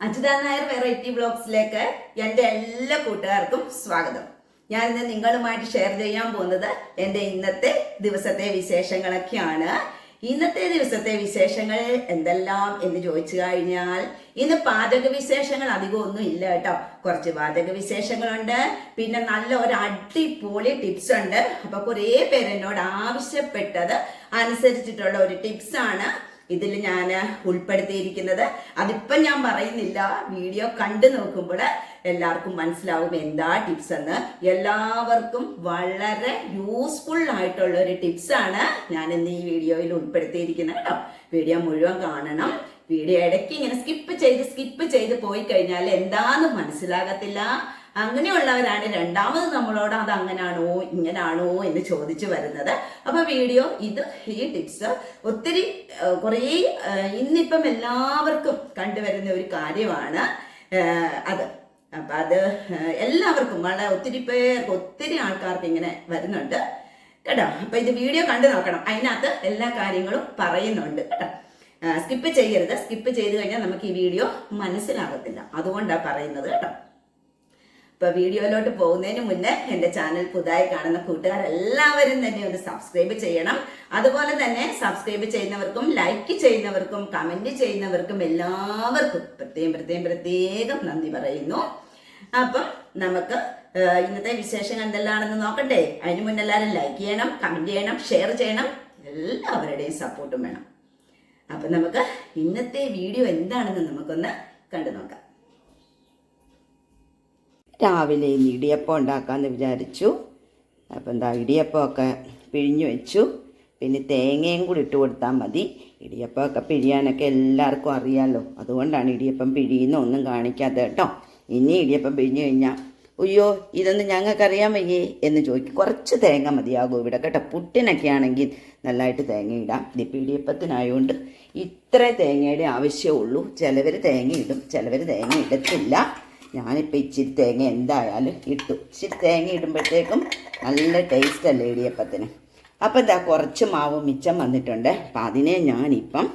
Ajitha Nair variety ബ്ലോഗ്സിലേക്ക് എന്റെ എല്ലാ കൂട്ടുകാർക്കും സ്വാഗതം. ഞാൻ ഇന്ന് നിങ്ങളുമായിട്ട് ഷെയർ ചെയ്യാൻ പോകുന്നത് എന്റെ ഇന്നത്തെ ദിവസത്തെ വിശേഷങ്ങളൊക്കെയാണ്. ഇന്നത്തെ ദിവസത്തെ വിശേഷങ്ങൾ എന്തെല്ലാം എന്ന് ചോദിച്ചു കഴിഞ്ഞാൽ ഇന്ന് പാചക വിശേഷങ്ങൾ അധികം ഒന്നും ഇല്ല കേട്ടോ. കുറച്ച് പാചക വിശേഷങ്ങളുണ്ട്. പിന്നെ നല്ല ഒരു അടിപൊളി ടിപ്സ് ഉണ്ട്. അപ്പൊ കുറേ പേര് എന്നോട് ആവശ്യപ്പെട്ടത് അനുസരിച്ചിട്ടുള്ള ഒരു ടിപ്സ് ആണ്. ഇതിൽ ഞാൻ ഉൾപ്പെടുത്തിയിരിക്കുന്നത്. അതിപ്പം ഞാൻ പറയുന്നില്ല. വീഡിയോ കണ്ടു നോക്കുമ്പോൾ എല്ലാവർക്കും മനസ്സിലാവും എന്താ ടിപ്സ് എന്ന്. എല്ലാവർക്കും വളരെ യൂസ്ഫുൾ ആയിട്ടുള്ള ഒരു ടിപ്സ് ആണ് ഞാൻ ഇന്ന് ഈ വീഡിയോയിൽ ഉൾപ്പെടുത്തിയിരിക്കുന്നത് കേട്ടോ. വീഡിയോ മുഴുവൻ കാണണം. വീഡിയോ ഇടയ്ക്ക് ഇങ്ങനെ സ്കിപ്പ് ചെയ്ത് സ്കിപ്പ് ചെയ്ത് പോയി കഴിഞ്ഞാൽ എന്താന്ന് മനസ്സിലാകത്തില്ല. അങ്ങനെയുള്ളവരാണ് രണ്ടാമത് നമ്മളോട് അത് അങ്ങനാണോ ഇങ്ങനാണോ എന്ന് ചോദിച്ചു വരുന്നത്. അപ്പൊ വീഡിയോ ഇത് ഈ ടിപ്സ് ഒത്തിരി കുറേ ഇന്നിപ്പം എല്ലാവർക്കും കണ്ടുവരുന്ന ഒരു കാര്യമാണ്. അത്. അപ്പൊ അത് എല്ലാവർക്കും വളരെ ഒത്തിരി പേർക്ക് ഒത്തിരി ആൾക്കാർക്ക് ഇങ്ങനെ വരുന്നുണ്ട്. കേട്ടോ? അപ്പൊ ഇത് വീഡിയോ കണ്ടു നോക്കണം. അതിനകത്ത് എല്ലാ കാര്യങ്ങളും പറയുന്നുണ്ട്. കേട്ടോ? സ്കിപ്പ് ചെയ്യരുത്. സ്കിപ്പ് ചെയ്ത് കഴിഞ്ഞാൽ നമുക്ക് ഈ വീഡിയോ മനസ്സിലാകത്തില്ല. അതുകൊണ്ടാണ് പറയുന്നത്. കേട്ടോ? ഇപ്പൊ വീഡിയോയിലോട്ട് പോകുന്നതിന് മുന്നേ എന്റെ ചാനൽ പുതുതായി കാണുന്ന കൂട്ടുകാർ എല്ലാവരും തന്നെ ഒന്ന് സബ്സ്ക്രൈബ് ചെയ്യണം. അതുപോലെ തന്നെ സബ്സ്ക്രൈബ് ചെയ്യുന്നവർക്കും ലൈക്ക് ചെയ്യുന്നവർക്കും കമന്റ് ചെയ്യുന്നവർക്കും എല്ലാവർക്കും പ്രത്യേകം പ്രത്യേകം പ്രത്യേകം നന്ദി പറയുന്നു. അപ്പം നമുക്ക് ഇന്നത്തെ വിശേഷങ്ങൾ എന്തെല്ലാണെന്ന് നോക്കട്ടെ അതിന് മുന്നേ എല്ലാവരും ലൈക്ക് ചെയ്യണം കമന്റ് ചെയ്യണം ഷെയർ ചെയ്യണം. എല്ലാവരുടെയും സപ്പോർട്ടും വേണം. അപ്പം നമുക്ക് ഇന്നത്തെ വീഡിയോ എന്താണെന്ന് നമുക്കൊന്ന് കണ്ടു നോക്കാം രാവിലെ ഇടിയപ്പം ഉണ്ടാക്കാമെന്ന് വിചാരിച്ചു. അപ്പം എന്താ ഇടിയപ്പമൊക്കെ പിഴിഞ്ഞു വെച്ചു. പിന്നെ തേങ്ങയും കൂടി ഇട്ട് കൊടുത്താൽ മതി. ഇടിയപ്പമൊക്കെ പിഴിയാനൊക്കെ എല്ലാവർക്കും അറിയാമല്ലോ അതുകൊണ്ടാണ് ഇടിയപ്പം പിഴിയുന്ന ഒന്നും കാണിക്കാതെ കേട്ടോ. ഇനി ഇടിയപ്പം പിഴിഞ്ഞു കഴിഞ്ഞാൽ അയ്യോ ഇതൊന്നും ഞങ്ങൾക്കറിയാൻ വയ്യേ എന്ന് ചോദിക്കും. കുറച്ച് തേങ്ങ മതിയാകും ഇവിടെ കേട്ടോ. പുട്ടിനൊക്കെ ആണെങ്കിൽ നല്ലതായിട്ട് തേങ്ങ ഇടാം. ഇതിപ്പോൾ ഇടിയപ്പത്തിനായതുകൊണ്ട് ഇത്ര തേങ്ങയുടെ ആവശ്യമുള്ളൂ ചിലവർ തേങ്ങ ഇടും. ചിലവർ തേങ്ങ ഇടത്തില്ല. ഞാനിപ്പോൾ ഇച്ചിരി തേങ്ങ എന്തായാലും ഇട്ടു. ഇച്ചിരി തേങ്ങ ഇടുമ്പോഴത്തേക്കും നല്ല ടേസ്റ്റ് അല്ലേ ഇടിയപ്പത്തിന്. അപ്പം എന്താ കുറച്ച് മാവ് മിച്ചം വന്നിട്ടുണ്ട്. അപ്പം അതിനെ ഞാനിപ്പം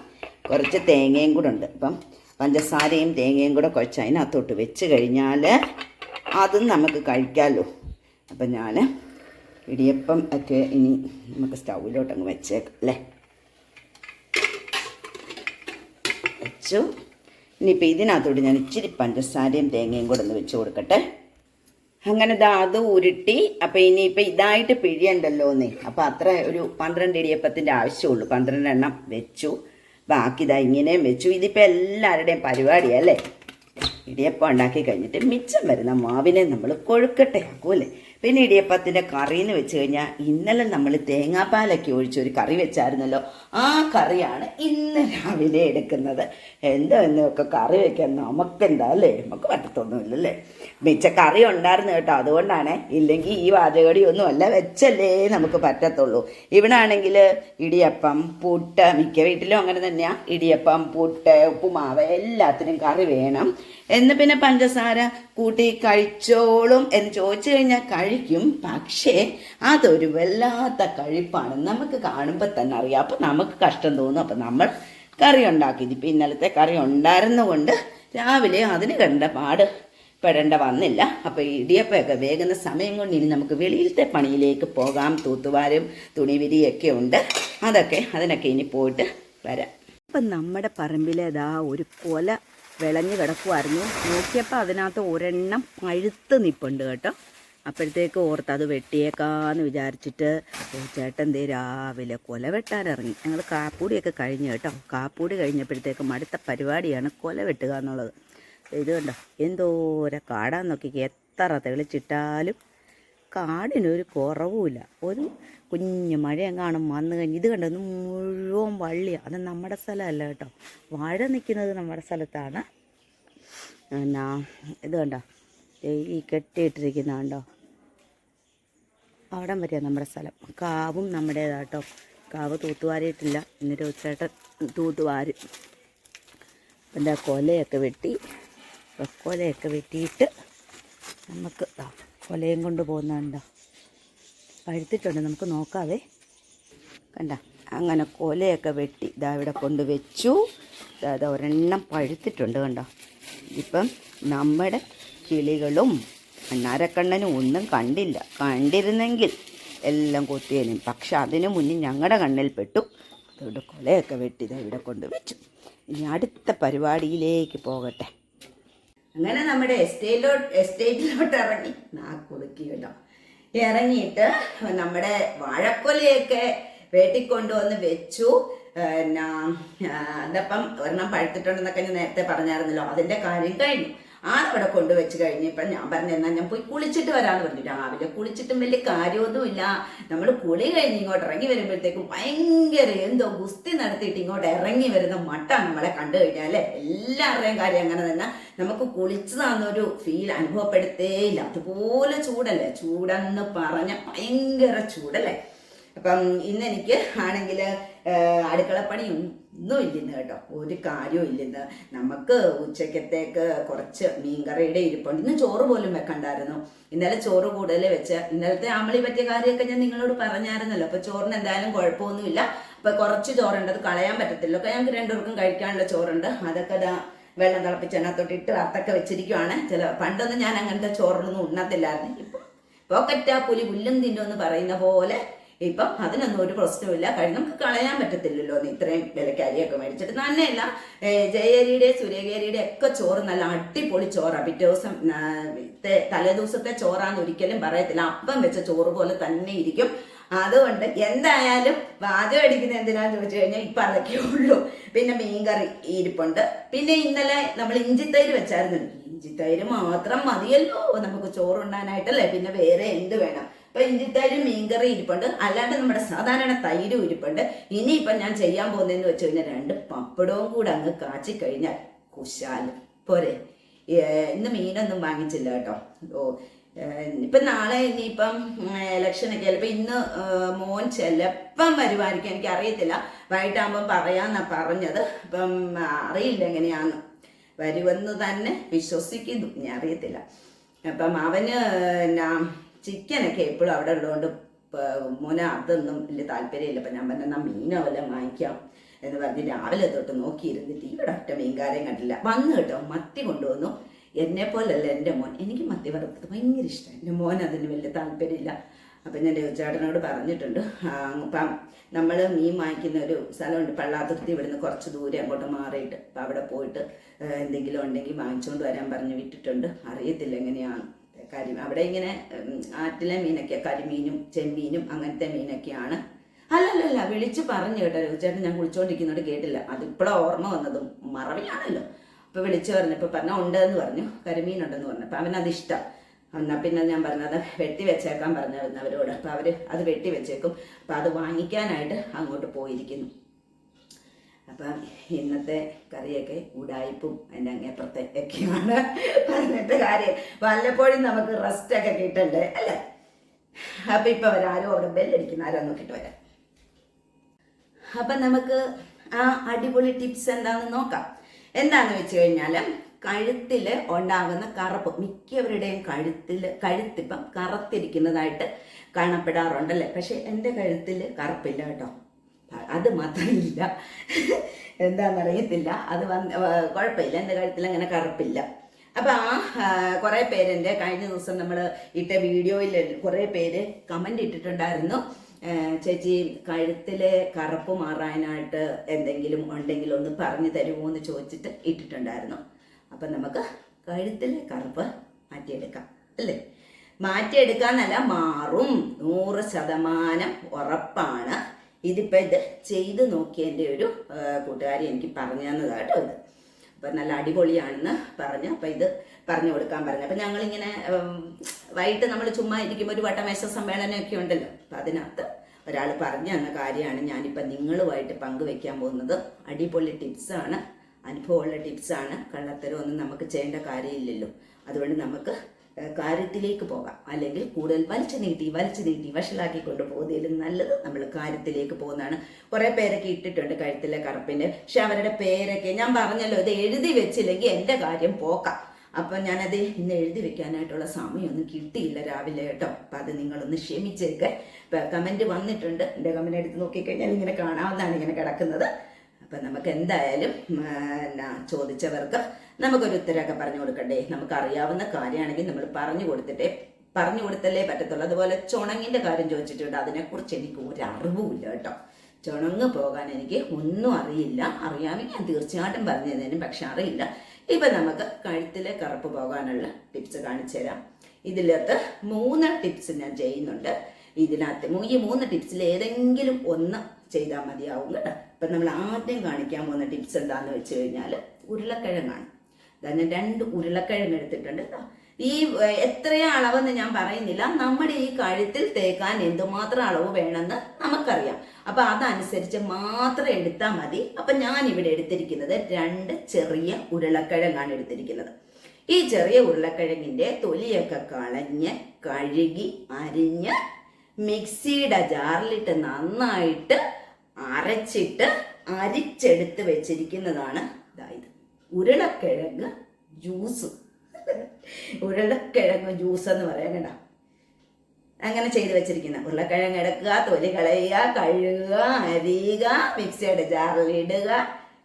കുറച്ച് തേങ്ങയും കൂടെ ഉണ്ട്. ഇപ്പം പഞ്ചസാരയും തേങ്ങയും കൂടെ കുഴച്ച് അതിനകത്തോട്ട് വെച്ച് കഴിഞ്ഞാൽ അതും നമുക്ക് കഴിക്കാമല്ലോ അപ്പം ഞാൻ ഇടിയപ്പം ഒക്കെ ഇനി നമുക്ക് സ്റ്റൗവിലോട്ടങ്ങ് വെച്ചേക്കാം അല്ലേ? വെച്ചു. ഇനിയിപ്പോൾ ഇതിനകത്തോട്ട് ഞാൻ ഇച്ചിരി പഞ്ചസാരയും തേങ്ങയും കൂടെ ഒന്ന് വെച്ച് കൊടുക്കട്ടെ. അങ്ങനെ ദാ അത് ഉരുട്ടി അപ്പം ഇനിയിപ്പോൾ ഇതായിട്ട് പിഴിയണ്ടല്ലോ എന്നേ. അപ്പം അത്ര ഒരു പന്ത്രണ്ട് ഇടിയപ്പത്തിന്റെ ആവശ്യമുള്ളൂ. പന്ത്രണ്ട് എണ്ണം വെച്ചു. ബാക്കി ഇതാ ഇങ്ങനെയും വെച്ചു. ഇതിപ്പോൾ എല്ലാവരുടെയും പരിപാടിയല്ലേ ഇടിയപ്പം ഉണ്ടാക്കി കഴിഞ്ഞിട്ട് മിച്ചം വരുന്ന മാവിനെ നമ്മൾ കൊഴുക്കട്ടെ ആക്കൂലേ പിന്നെ ഇടിയപ്പത്തിന്റെ കറിന്ന് വെച്ച് കഴിഞ്ഞാൽ ഇന്നലെ നമ്മൾ തേങ്ങാപ്പാലൊക്കെ ഒഴിച്ച് ഒരു കറി വെച്ചായിരുന്നല്ലോ. ആ കറിയാണ് ഇന്ന് രാവിലെ എടുക്കുന്നത്. എന്തോ എന്നൊക്കെ കറി വെക്കാൻ നമുക്കെന്താ അല്ലേ? നമുക്ക് പറ്റത്തൊന്നുമില്ലല്ലേ? മിച്ച കറി ഉണ്ടായിരുന്നു കേട്ടോ. അതുകൊണ്ടാണ് ഇല്ലെങ്കിൽ ഈ വാചകടി ഒന്നും അല്ല വെച്ചല്ലേ നമുക്ക് പറ്റത്തുള്ളൂ. ഇവിടെ ആണെങ്കിൽ ഇടിയപ്പം പുട്ട് മിക്ക വീട്ടിലും അങ്ങനെ തന്നെയാണ് ഇടിയപ്പം പുട്ട് ഉപ്പുമാവ് എല്ലാത്തിനും കറി വേണം. എന്ന് പിന്നെ പഞ്ചസാര കൂട്ടി കഴിച്ചോളും എന്ന് ചോദിച്ചു കഴിഞ്ഞാൽ കഴിക്കും. പക്ഷേ അതൊരു വല്ലാത്ത കഴിപ്പാണ്. നമുക്ക് കാണുമ്പോൾ തന്നെ അറിയാം. അപ്പം നമുക്ക് കഷ്ടം തോന്നും. അപ്പം നമ്മൾ കറി ഉണ്ടാക്കി. ഇതിപ്പോൾ ഇന്നലത്തെ കറി ഉണ്ടായിരുന്നുകൊണ്ട് രാവിലെ അതിന് കണ്ട പാട് പെടേണ്ട വന്നില്ല. അപ്പോൾ ഇടിയപ്പമൊക്കെ വേകുന്ന സമയം കൊണ്ട് ഇനി നമുക്ക് വെളിയിലത്തെ പണിയിലേക്ക് പോകാം. തൂത്തുവാരും തുണിവിരിയൊക്കെ ഉണ്ട്. അതൊക്കെ അതിനൊക്കെ ഇനി പോയിട്ട് വരാം. അപ്പം നമ്മുടെ പറമ്പിലേതാ ഒരു കൊല വിളഞ്ഞു കിടക്കുമായിരുന്നു നോക്കിയപ്പോൾ അതിനകത്ത് ഒരെണ്ണം പഴുത്ത് നിപ്പുണ്ട് കേട്ടോ. അപ്പോഴത്തേക്ക് ഓർത്ത് അത് വെട്ടിയേക്കാന്ന് വിചാരിച്ചിട്ട് ചേട്ടൻ ദേ രാവിലെ കൊല വെട്ടാനിറങ്ങി. ഞങ്ങൾ കാപ്പൂടിയൊക്കെ കഴിഞ്ഞ് കേട്ടോ. കാപ്പൂടി കഴിഞ്ഞപ്പോഴത്തേക്ക് അടുത്ത പരിപാടിയാണ് കൊല വെട്ടുക എന്നുള്ളത്. ഇത് കണ്ടോ? എന്തോരം കാടാന്ന് നോക്കി എത്ര തെളിച്ചിട്ടാലും കാടിനൊരു കുറവുമില്ല. ഒരു കുഞ്ഞു മഴയെങ്ങാണും വന്നു കഴിഞ്ഞ് ഇത് കണ്ടോ? മുഴുവൻ വള്ളി അത് നമ്മുടെ സ്ഥലമല്ല കേട്ടോ. വാഴ നിൽക്കുന്നത് നമ്മുടെ സ്ഥലത്താണ്. എന്നാ ഇത് കണ്ടോ? ഈ കെട്ടിയിട്ടിരിക്കുന്ന കണ്ടോ? അവിടം വരെയാണ് നമ്മുടെ സ്ഥലം. കാവും നമ്മുടേതാട്ടോ. കാവ് തൂത്തുവാരിയിട്ടില്ല. എന്നിട്ട് ഉച്ചയായിട്ട് തൂത്തുവാരി എന്റെ കൊലയൊക്കെ വെട്ടി കൊലയൊക്കെ വെട്ടിയിട്ട് നമുക്ക് കൊലയും കൊണ്ട് പോകുന്നുണ്ടോ പഴുത്തിട്ടുണ്ട്. നമുക്ക് നോക്കാവേ. കണ്ട അങ്ങനെ കൊലയൊക്കെ വെട്ടി ഇതാ ഇവിടെ കൊണ്ട് വെച്ചു. അതായത് ഒരെണ്ണം പഴുത്തിട്ടുണ്ട് കണ്ടോ? ഇപ്പം നമ്മുടെ കിളികളും അണ്ണാരക്കണ്ണനും ഒന്നും കണ്ടില്ല. കണ്ടിരുന്നെങ്കിൽ എല്ലാം കൊത്തിയേനും പക്ഷെ അതിനു മുന്നേ ഞങ്ങളുടെ കണ്ണിൽപ്പെട്ടു അതുകൊണ്ട് കൊലയൊക്കെ വെട്ടി ദാ ഇവിടെ കൊണ്ട് വെച്ചു. ഇനി അടുത്ത പരിപാടിയിലേക്ക് പോകട്ടെ. അങ്ങനെ നമ്മുടെ എസ്റ്റേറ്റിലോട്ട് എസ്റ്റേറ്റിലോട്ട് ഇറങ്ങി. നാക്കുറുക്കി കേട്ടോ. ഇറങ്ങിയിട്ട് നമ്മുടെ വാഴക്കൊലയൊക്കെ വെട്ടിക്കൊണ്ടുവന്ന് വെച്ചു. പിന്നെ അതപ്പം ഒരെണ്ണം പഴുത്തിട്ടുണ്ടെന്നൊക്കെ ഞാൻ നേരത്തെ പറഞ്ഞായിരുന്നല്ലോ. അതിന്റെ കാര്യം കഴിഞ്ഞു. ആളവിടെ കൊണ്ടുവച്ച് കഴിഞ്ഞപ്പോൾ ഞാൻ പറഞ്ഞു എന്നാൽ ഞാൻ പോയി കുളിച്ചിട്ട് വരാമെന്ന് പറഞ്ഞു. രാവിലെ കുളിച്ചിട്ടും വലിയ കാര്യമൊന്നുമില്ല. നമ്മൾ കുളി കഴിഞ്ഞ് ഇങ്ങോട്ട് ഇറങ്ങി വരുമ്പോഴത്തേക്കും ഭയങ്കര എന്തോ ഗുസ്തി നടത്തിയിട്ട് ഇങ്ങോട്ട് ഇറങ്ങി വരുന്ന മട്ടാണ് നമ്മളെ കണ്ടു കഴിഞ്ഞാൽ എല്ലാവരുടെയും കാര്യം അങ്ങനെ തന്നെ. നമുക്ക് കുളിച്ചതാണെന്നൊരു ഫീൽ അനുഭവപ്പെടുത്തേയില്ല അതുപോലെ ചൂടല്ലേ? ചൂടെന്ന് പറഞ്ഞ ഭയങ്കര ചൂടല്ലേ? അപ്പം ഇന്നെനിക്ക് ആണെങ്കിൽ അടുക്കളപ്പണി ഒന്നും ഇല്ലെന്ന് കേട്ടോ. ഒരു കാര്യവും ഇല്ലെന്ന്. നമുക്ക് ഉച്ചക്കത്തേക്ക് കുറച്ച് മീൻകറിയുടെ ഇരിപ്പുണ്ട്. ഇന്ന് ചോറ് പോലും വെക്കണ്ടായിരുന്നു. ഇന്നലെ ചോറ് കൂടുതൽ വെച്ച് ഇന്നലത്തെ ആമളി പറ്റിയ കാര്യമൊക്കെ ഞാൻ നിങ്ങളോട് പറഞ്ഞായിരുന്നല്ലോ. അപ്പൊ ചോറിന് എന്തായാലും കുഴപ്പമൊന്നുമില്ല. അപ്പൊ കുറച്ച് ചോറുണ്ട്. അത് കളയാൻ പറ്റത്തില്ല. ഒക്കെ ഞങ്ങൾക്ക് രണ്ടുപേർക്കും കഴിക്കാനുള്ള ചോറുണ്ട്. അതൊക്കെ ഇതാ വെള്ളം തിളപ്പിച്ച് അതിനകത്തോട്ട് ഇട്ട് വറുത്തൊക്കെ വെച്ചിരിക്കുവാണ്. ചില പണ്ടൊന്നും ഞാൻ അങ്ങനത്തെ ചോറിനൊന്നും ഉണ്ണത്തില്ലായിരുന്നു. ഇപ്പം പോക്കറ്റാ പുലി പുല്ലും തിന്നുമെന്ന് പറയുന്ന പോലെ ഇപ്പം അതിനൊന്നും ഒരു പ്രശ്നമില്ല കാര്യം നമുക്ക് കളയാൻ പറ്റത്തില്ലല്ലോ. ഇത്രയും വിലക്കരിയൊക്കെ മേടിച്ചിട്ട്. തന്നെയല്ല ജയരിയുടെ സുരേഖേരിയുടെ ഒക്കെ ചോറ് നല്ല അടിപൊളി ചോറാണ് പിറ്റേ ദിവസം തലേദിവസത്തെ ചോറാന്ന് ഒരിക്കലും പറയത്തില്ല. അപ്പം വെച്ച ചോറ് പോലെ തന്നെ ഇരിക്കും. അതുകൊണ്ട് എന്തായാലും വാചകം അടിക്കുന്നത് എന്തിനാന്ന് ചോദിച്ചു കഴിഞ്ഞാൽ ഇപ്പൊ അതൊക്കെ ഉള്ളൂ. പിന്നെ മീൻകറി ഇരിപ്പുണ്ട്. പിന്നെ ഇന്നലെ നമ്മൾ ഇഞ്ചിത്തൈര് വെച്ചായിരുന്നു. ഇഞ്ചിത്തൈര് മാത്രം മതിയല്ലോ. നമുക്ക് ചോറുണ്ണാനായിട്ടല്ലേ? പിന്നെ വേറെ എന്ത് വേണം? അപ്പൊ ഇഞ്ചിത്തൈരും മീൻകറി ഇരിപ്പുണ്ട്. അല്ലാണ്ട് നമ്മുടെ സാധാരണ തൈരും ഇരിപ്പുണ്ട്. ഇനിയിപ്പം ഞാൻ ചെയ്യാൻ പോകുന്നതെന്ന് വെച്ച് കഴിഞ്ഞാൽ രണ്ട് പപ്പടവും കൂടെ അങ്ങ് കാച്ചി കഴിഞ്ഞാൽ കുശാൽ പോരെ. ഇന്ന് മീനൊന്നും വാങ്ങിച്ചില്ല കേട്ടോ. ഓ ഇപ്പം നാളെ ഇനിയിപ്പം ഇലക്ഷനൊക്കെ ചിലപ്പോൾ ഇന്ന് മോൻ ചിലപ്പം വരുമായിരിക്കും എനിക്ക് അറിയത്തില്ല വൈകിട്ടാകുമ്പം പറയാന്നാ പറഞ്ഞത്. അപ്പം അറിയില്ല എങ്ങനെയാന്ന്. വരുമെന്ന് തന്നെ വിശ്വസിക്കുന്നു. ഞാൻ അറിയത്തില്ല. അപ്പം അവന് എന്നാ ചിക്കനൊക്കെ എപ്പോഴും അവിടെ ഉള്ളതുകൊണ്ട് മോനെ അതൊന്നും വലിയ താല്പര്യമില്ല. അപ്പം ഞാൻ പറഞ്ഞ എന്നാൽ മീനോ വല്ലതും വാങ്ങിക്കാം. എന്ന് പറഞ്ഞ് രാവിലെ തൊട്ട് നോക്കിയിരുന്നിട്ട് ഇവിടെ ഒറ്റ മീൻകാരെയും കണ്ടില്ല. വന്നു കേട്ടോ മത്തി കൊണ്ടുവന്നു. എന്നെ പോലല്ല എന്റെ മോൻ. എനിക്ക് മത്തി വറുത്തത് ഭയങ്കര ഇഷ്ടമാണ് എന്റെ മോൻ അതിന് വലിയ താല്പര്യമില്ല. അപ്പം ഞാൻ രവിചേട്ടനോട് പറഞ്ഞിട്ടുണ്ട് അപ്പം നമ്മൾ മീൻ വാങ്ങിക്കുന്ന ഒരു സ്ഥലമുണ്ട് പള്ളാതുർത്തി ഇവിടുന്ന് കുറച്ച് ദൂരെ അങ്ങോട്ട് മാറിയിട്ട്. അപ്പം അവിടെ പോയിട്ട് എന്തെങ്കിലും ഉണ്ടെങ്കിൽ വാങ്ങിച്ചുകൊണ്ട് വരാൻ പറഞ്ഞ് വിട്ടിട്ടുണ്ട്. അറിയത്തില്ല എങ്ങനെയാണ് കാര്യം അവിടെ ഇങ്ങനെ ആറ്റിലെ മീനൊക്കെ കരിമീനും ചെമ്മീനും അങ്ങനത്തെ മീനൊക്കെയാണ്. അല്ലല്ലല്ല വിളിച്ച് പറഞ്ഞു കേട്ടോ ചേട്ടൻ ഞാൻ കുളിച്ചോണ്ടിരിക്കുന്നോട് കേട്ടില്ല. അതിപ്പോഴാ ഓർമ്മ വന്നതും. മറവിയാണല്ലോ. അപ്പൊ വിളിച്ചു പറഞ്ഞപ്പോ പറഞ്ഞ ഉണ്ടെന്ന് പറഞ്ഞു. കരിമീനുണ്ടെന്ന് പറഞ്ഞു. അപ്പൊ അവനത് ഇഷ്ടം. എന്നാ പിന്നെ ഞാൻ പറഞ്ഞത് വെട്ടി വെച്ചേക്കാൻ പറഞ്ഞവരോട് അവരോട്. അപ്പൊ അവർ അത് വെട്ടി വെച്ചേക്കും. അപ്പൊ അത് വാങ്ങിക്കാനായിട്ട് അങ്ങോട്ട് പോയിരിക്കുന്നു. അപ്പം ഇന്നത്തെ കറിയൊക്കെ ഉടായ്പും അതിന്റെ അങ്ങനെ ഒക്കെയാണ് പറഞ്ഞിട്ട് കാര്യം. വല്ലപ്പോഴും നമുക്ക് റെസ്റ്റ് ഒക്കെ കിട്ടണ്ടേ അല്ലേ? അപ്പൊ ഇപ്പൊ വരാരും അവിടെ ബെല്ലടിക്കുന്ന ആരോ നോക്കിയിട്ട് വരാം. അപ്പൊ നമുക്ക് ആ അടിപൊളി ടിപ്സ് എന്താണെന്ന് നോക്കാം. എന്താന്ന് വെച്ച് കഴിഞ്ഞാൽ കഴുത്തിൽ ഉണ്ടാകുന്ന കറുപ്പ് മിക്കവരുടെയും കഴുത്തിൽ കഴുത്തിപ്പം കറുത്തിരിക്കുന്നതായിട്ട് കാണപ്പെടാറുണ്ടല്ലേ? പക്ഷേ എന്റെ കഴുത്തിൽ കറുപ്പില്ല കേട്ടോ. അത് മാത്രമില്ല. എന്താണെന്നറിയത്തില്ല അത് വന്ന് കുഴപ്പമില്ല. എന്റെ കഴുത്തിൽ അങ്ങനെ കറുപ്പില്ല. അപ്പൊ ആ കുറേ പേരെന്റെ കഴിഞ്ഞ ദിവസം നമ്മൾ ഇട്ട വീഡിയോയിൽ കുറേ പേര് കമന്റ് ഇട്ടിട്ടുണ്ടായിരുന്നു. ചേച്ചി കഴുത്തിലെ കറുപ്പ് മാറാനായിട്ട് എന്തെങ്കിലും ഉണ്ടെങ്കിൽ ഒന്ന് പറഞ്ഞു തരുമോ എന്ന് ചോദിച്ചിട്ട് ഇട്ടിട്ടുണ്ടായിരുന്നു. അപ്പം നമുക്ക് കഴുത്തിലെ കറുപ്പ് മാറ്റിയെടുക്കാം. അല്ലേ? മാറ്റിയെടുക്കാന്നല്ല മാറും. നൂറ് ശതമാനം ഉറപ്പാണ്. ഇതിപ്പോ ഇത് ചെയ്തു നോക്കിയതിന്റെ ഒരു ആ, കൂട്ടുകാരി എനിക്ക് പറഞ്ഞു തന്നതായിട്ടോ ഇത്. അപ്പം നല്ല അടിപൊളിയാണെന്ന് പറഞ്ഞു. അപ്പം ഇത് പറഞ്ഞു കൊടുക്കാൻ പറഞ്ഞു. അപ്പം ഞങ്ങളിങ്ങനെ വൈകിട്ട് നമ്മൾ ചുമ്മാ ഇരിക്കുമ്പോൾ ഒരു വട്ടമേശ സമ്മേളനമൊക്കെ ഉണ്ടല്ലോ. അപ്പം അതിനകത്ത് ഒരാൾ പറഞ്ഞു തന്ന കാര്യമാണ് ഞാനിപ്പോൾ നിങ്ങളുമായിട്ട് പങ്കുവെക്കാൻ പോകുന്നത്. അടിപൊളി ടിപ്സാണ് അനുഭവമുള്ള ടിപ്സാണ് കള്ളത്തരമൊന്നും നമുക്ക് ചെയ്യേണ്ട കാര്യമില്ലല്ലോ. അതുകൊണ്ട് നമുക്ക് കാര്യത്തിലേക്ക് പോകാം. അല്ലെങ്കിൽ കൂടുതൽ വലിച്ചു നീട്ടി വലിച്ചു നീട്ടി വഷളാക്കി കൊണ്ടുപോകുന്നതിലും നല്ലത് നമ്മൾ കാര്യത്തിലേക്ക് പോകുന്നതാണ്. കുറേ പേരൊക്കെ ഇട്ടിട്ടുണ്ട് കഴുത്തിലെ കറുപ്പിന്. പക്ഷെ അവരുടെ പേരൊക്കെ ഞാൻ പറഞ്ഞല്ലോ ഇത് എഴുതി വെച്ചില്ലെങ്കിൽ എന്റെ കാര്യം പോക്കാം. അപ്പം ഞാനത് ഇന്ന് എഴുതി വെക്കാനായിട്ടുള്ള സമയമൊന്നും കിട്ടിയില്ല രാവിലെ കേട്ടോ. അപ്പം അത് നിങ്ങളൊന്ന് ക്ഷമിച്ചേക്ക്. കമന്റ് വന്നിട്ടുണ്ട്. എന്റെ കമന്റ് എടുത്ത് നോക്കിക്കഴിഞ്ഞാൽ ഇങ്ങനെ കാണാവുന്നതാണ് ഇങ്ങനെ കിടക്കുന്നത്. അപ്പം നമുക്ക് എന്തായാലും ചോദിച്ചവർക്ക് നമുക്കൊരു ഉത്തരമൊക്കെ പറഞ്ഞു കൊടുക്കണ്ടേ? നമുക്ക് അറിയാവുന്ന കാര്യമാണെങ്കിൽ നമ്മൾ പറഞ്ഞു കൊടുത്തിട്ടേ പറഞ്ഞു കൊടുത്തല്ലേ പറ്റത്തുള്ളൂ. അതുപോലെ ചുണങ്ങിന്റെ കാര്യം ചോദിച്ചിട്ടുണ്ട്. അതിനെക്കുറിച്ച് എനിക്ക് ഒരു അറിവുമില്ല കേട്ടോ. ചുണങ്ങ് പോകാൻ എനിക്ക് ഒന്നും അറിയില്ല. അറിയാമെങ്കിൽ ഞാൻ തീർച്ചയായിട്ടും പറഞ്ഞു തന്നേനും പക്ഷെ അറിയില്ല. ഇപ്പൊ നമുക്ക് കഴുത്തിലെ കറുപ്പ് പോകാനുള്ള ടിപ്സ് കാണിച്ചു തരാം. ഇതിലകത്ത് മൂന്ന് ടിപ്സ് ഞാൻ ചെയ്യുന്നുണ്ട്. ഇതിനകത്ത് ഈ മൂന്ന് ടിപ്സിൽ ഏതെങ്കിലും ഒന്ന് ചെയ്താൽ മതിയാവും കേട്ടോ. ഇപ്പൊ നമ്മൾ ആദ്യം കാണിക്കാൻ പോകുന്ന ടിപ്സ് എന്താണെന്ന് വെച്ച് കഴിഞ്ഞാൽ ഉരുളക്കിഴങ്ങാണ്. ഞാൻ രണ്ട് ഉരുളക്കിഴങ്ങ് എടുത്തിട്ടുണ്ട് കേട്ടോ ഈ എത്രയോ അളവെന്ന് ഞാൻ പറയുന്നില്ല. നമ്മുടെ ഈ കഴുത്തിൽ തേക്കാൻ എന്തുമാത്രം അളവ് വേണമെന്ന് നമുക്കറിയാം. അപ്പൊ അതനുസരിച്ച് മാത്രം എടുത്താൽ മതി. അപ്പൊ ഞാൻ ഇവിടെ എടുത്തിരിക്കുന്നത് രണ്ട് ചെറിയ ഉരുളക്കിഴങ്ങാണ് എടുത്തിരിക്കുന്നത്. ഈ ചെറിയ ഉരുളക്കിഴങ്ങിന്റെ തൊലിയൊക്കെ കളഞ്ഞ് കഴുകി അരിഞ്ഞ് മിക്സിയുടെ ജാറിലിട്ട് നന്നായിട്ട് അരച്ചിട്ട് അരിച്ചെടുത്ത് വെച്ചിരിക്കുന്നതാണ്. ഇതായത് ഉരുളക്കിഴങ്ങ് ജ്യൂസ് ഉരുളക്കിഴങ്ങ് ജ്യൂസ് എന്ന് പറയാൻ അങ്ങനെ ചെയ്ത് വെച്ചിരിക്കുന്ന. ഉരുളക്കിഴങ്ങ് എടുക്കുക തൊലി കളയുക കഴുകുക അരിയുക മിക്സിയുടെ ജാറിൽ ഇടുക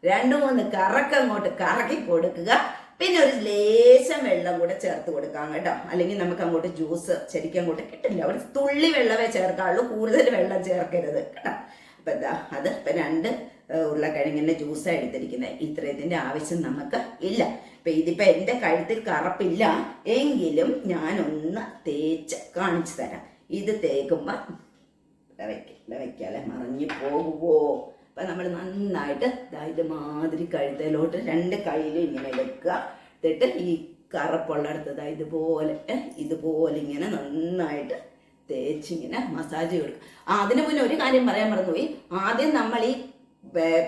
രണ്ട് മൂന്ന് കറക്കങ്ങോട്ട് കറക്കി കൊടുക്കുക. പിന്നെ ഒരു ലേശം വെള്ളം കൂടെ ചേർത്ത് കൊടുക്കാം കേട്ടോ. അല്ലെങ്കിൽ നമുക്ക് അങ്ങോട്ട് ജ്യൂസ് ശരിക്കും അങ്ങോട്ട് കിട്ടില്ല. ഒരു തുള്ളി വെള്ളമേ ചേർക്കാവുള്ളൂ. കൂടുതൽ വെള്ളം ചേർക്കരുത് കേട്ടോ. അപ്പൊ എന്താ അത് ഇപ്പൊ രണ്ട് ഏഹ്, ഉരുളക്കിഴങ്ങിന്റെ ജ്യൂസാണ് എടുത്തിരിക്കുന്നത് ഇത്രയത്തിന്റെ ആവശ്യം നമുക്ക് ഇല്ല. ഇപ്പൊ ഇതിപ്പോ എന്റെ കഴുത്തിൽ കറപ്പില്ല. എങ്കിലും ഞാനൊന്ന് തേച്ച് കാണിച്ചു തരാം. ഇത് തേക്കുമ്പോൾ ഇവിടെ വെക്കാലെ മറിഞ്ഞു പോകുവോ? അപ്പൊ നമ്മൾ നന്നായിട്ട് ഇതുമാതിരി കഴുത്തലോട്ട് രണ്ട് കയ്യിലും ഇങ്ങനെ എടുക്കുക. എന്നിട്ട് ഈ കറപ്പുള്ളിടത്ത് ഇതാ ഇതുപോലെ ഇതുപോലെ ഇങ്ങനെ നന്നായിട്ട് തേച്ചിങ്ങനെ മസാജ് കൊടുക്കുക. അതിനു മുന്നേ ഒരു കാര്യം പറയാൻ മറന്നുപോയി. ആദ്യം നമ്മൾ ഈ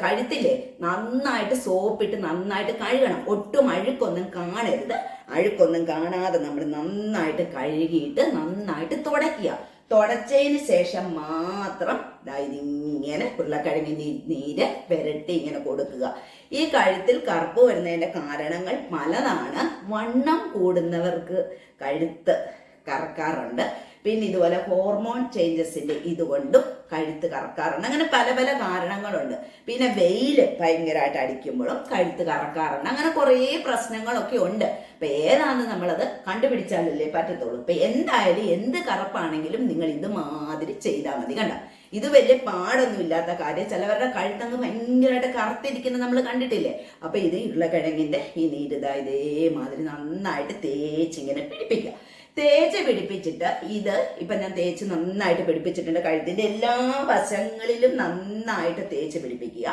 കഴുത്തില്ലേ? നന്നായിട്ട് സോപ്പിട്ട് നന്നായിട്ട് കഴുകണം. ഒട്ടും അഴുക്കൊന്നും കാണരുത്. അഴുക്കൊന്നും കാണാതെ നമ്മൾ നന്നായിട്ട് കഴുകിയിട്ട് നന്നായിട്ട് തുടയ്ക്കുക. തുടച്ചതിന് ശേഷം മാത്രം ഇതിങ്ങനെ ഉരുളക്കിഴങ്ങി നീര് പുരട്ടി ഇങ്ങനെ കൊടുക്കുക. ഈ കഴുത്തിൽ കറുപ്പ് വരുന്നതിന്റെ കാരണങ്ങൾ പലതാണ്. വണ്ണം കൂടുന്നവർക്ക് കഴുത്ത് കറക്കാറുണ്ട്. പിന്നെ ഇതുപോലെ ഹോർമോൺ ചേഞ്ചസിന്റെ ഇതുകൊണ്ടും കഴുത്ത് കറക്കാറുണ്ട്. അങ്ങനെ പല പല കാരണങ്ങളുണ്ട്. പിന്നെ വെയിൽ ഭയങ്കരമായിട്ട് അടിക്കുമ്പോഴും കഴുത്ത് കറക്കാറുണ്ട്. അങ്ങനെ കുറേ പ്രശ്നങ്ങളൊക്കെ ഉണ്ട്. അപ്പൊ ഏതാണെന്ന് നമ്മളത് കണ്ടുപിടിച്ചാലല്ലേ പറ്റത്തുള്ളൂ. ഇപ്പൊ എന്തായാലും എന്ത് കറപ്പാണെങ്കിലും നിങ്ങൾ ഇതുമാതിരി ചെയ്താൽ മതി. കണ്ട? ഇത് വലിയ പാടൊന്നും ഇല്ലാത്ത കാര്യം. ചിലവരുടെ കഴുത്തങ്ങ് ഭയങ്കരമായിട്ട് കറുത്തിരിക്കുന്നത് നമ്മൾ കണ്ടിട്ടില്ലേ? അപ്പൊ ഇത് ഉരുളക്കിഴങ്ങിന്റെ ഈ നീരിത ഇതേമാതിരി നന്നായിട്ട് തേച്ചിങ്ങനെ പിടിപ്പിക്കുക. തേച്ച് പിടിപ്പിച്ചിട്ട് ഇത് ഇപ്പൊ ഞാൻ തേച്ച് നന്നായിട്ട് പിടിപ്പിച്ചിട്ടുണ്ട്. കഴുത്തിന്റെ എല്ലാ വശങ്ങളിലും നന്നായിട്ട് തേച്ച് പിടിപ്പിക്കുക.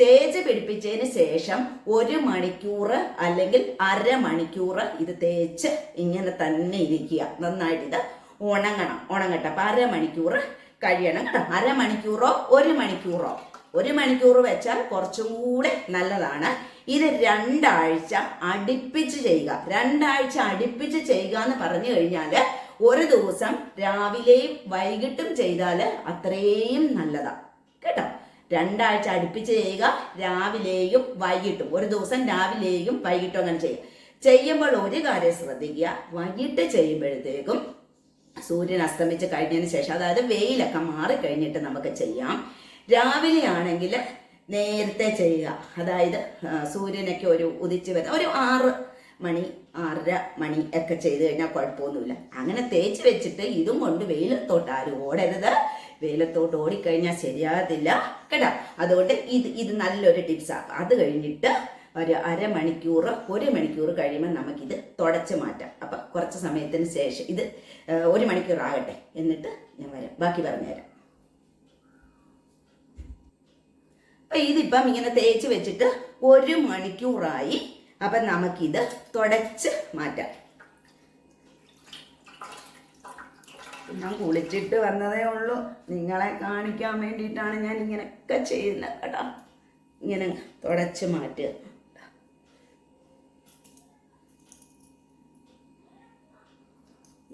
തേച്ച് പിടിപ്പിച്ചതിന് ശേഷം ഒരു മണിക്കൂർ അല്ലെങ്കിൽ അരമണിക്കൂർ ഇത് തേച്ച് ഇങ്ങനെ തന്നെ ഇരിക്കുക. നന്നായിട്ട് ഇത് ഉണങ്ങണം. ഉണങ്ങട്ടെ. അപ്പൊ അരമണിക്കൂർ കഴിയണം കേട്ടോ. അരമണിക്കൂറോ ഒരു മണിക്കൂറോ? ഒരു മണിക്കൂർ വെച്ചാൽ കുറച്ചും കൂടെ നല്ലതാണ്. ഇത് രണ്ടാഴ്ച അടുപ്പിച്ച് ചെയ്യുക. രണ്ടാഴ്ച അടുപ്പിച്ച് ചെയ്യുക എന്ന് പറഞ്ഞു കഴിഞ്ഞാൽ ഒരു ദിവസം രാവിലെയും വൈകിട്ടും ചെയ്താൽ അത്രയും നല്ലതാ. കേട്ടോ? രണ്ടാഴ്ച അടുപ്പിച്ച് ചെയ്യുക രാവിലെയും വൈകിട്ടും. ഒരു ദിവസം രാവിലെയും വൈകിട്ടും അങ്ങനെ ചെയ്യുക. ചെയ്യുമ്പോൾ ഒരു കാര്യം ശ്രദ്ധിക്കുക. വൈകിട്ട് ചെയ്യുമ്പോഴത്തേക്കും സൂര്യൻ അസ്തമിച്ച് കഴിഞ്ഞതിന് ശേഷം അതായത് വെയിലൊക്കെ മാറിക്കഴിഞ്ഞിട്ട് നമുക്ക് ചെയ്യാം. രാവിലെ ആണെങ്കിൽ നേരത്തെ ചെയ്യുക. അതായത് സൂര്യനൊക്കെ ഒരു ഉദിച്ച് വരുന്ന ഒരു ആറ് മണി ആറര മണി ഒക്കെ ചെയ്ത് കഴിഞ്ഞാൽ കുഴപ്പമൊന്നുമില്ല. അങ്ങനെ തേച്ച് വെച്ചിട്ട് ഇതും കൊണ്ട് വെയിലത്തോട്ട് ആരും ഓടരുത് വെയിലത്തോട്ട് ഓടിക്കഴിഞ്ഞാൽ ശരിയാകത്തില്ല. കേട്ടോ? അതുകൊണ്ട് ഇത് ഇത് നല്ലൊരു ടിപ്സാണ് അത് കഴിഞ്ഞിട്ട് ഒരു അരമണിക്കൂർ ഒരു മണിക്കൂർ കഴിയുമ്പോൾ നമുക്കിത് തുടച്ച് മാറ്റാം. അപ്പം കുറച്ച് സമയത്തിന് ശേഷം ഇത് ഒരു മണിക്കൂർ ആകട്ടെ എന്നിട്ട് ഞാൻ വരാം. ബാക്കി പറഞ്ഞുതരാം. അപ്പൊ ഇതിപ്പം ഇങ്ങനെ തേച്ച് വെച്ചിട്ട് ഒരു മണിക്കൂറായി. അപ്പം നമുക്കിത് തുടച്ച് മാറ്റാം. ഞാൻ കുളിച്ചിട്ട് വന്നതേ ഉള്ളൂ. നിങ്ങളെ കാണിക്കാൻ വേണ്ടിയിട്ടാണ് ഞാൻ ഇങ്ങനെയൊക്കെ ചെയ്യുന്നത് കേട്ടോ. ഇങ്ങനെ തുടച്ച് മാറ്റുക.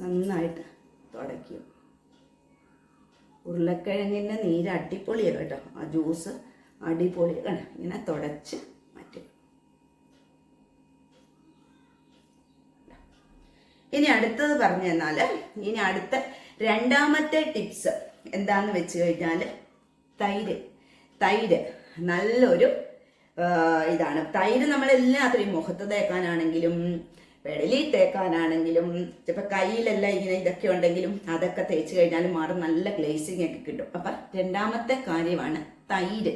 നന്നായിട്ട് തുടയ്ക്കും ഉരുളക്കിഴങ്ങിന്റെ നീര് അടിപൊളിയാണ് കേട്ടോ. ആ ജ്യൂസ് അടിപൊളിയാണ് കണ്ട? ഇങ്ങനെ തുടച്ച് മാറ്റുക. ഇനി അടുത്തത് പറഞ്ഞു തന്നാൽ ഇനി അടുത്ത രണ്ടാമത്തെ ടിപ്സ് എന്താന്ന് വെച്ച് കഴിഞ്ഞാൽ തൈര്. തൈര് നല്ലൊരു ഇതാണ്. തൈര് നമ്മൾ നമ്മളെല്ലാത്തിനും മുഖത്ത് തേക്കാനാണെങ്കിലും വെടലി തേക്കാനാണെങ്കിലും ചിലപ്പോൾ കയ്യിലെല്ലാം ഇങ്ങനെ ഇതൊക്കെ ഉണ്ടെങ്കിലും അതൊക്കെ തേച്ച് കഴിഞ്ഞാൽ മാറും. നല്ല ഗ്ലേസിങ് ഒക്കെ കിട്ടും. അപ്പം രണ്ടാമത്തെ കാര്യമാണ് തൈര്.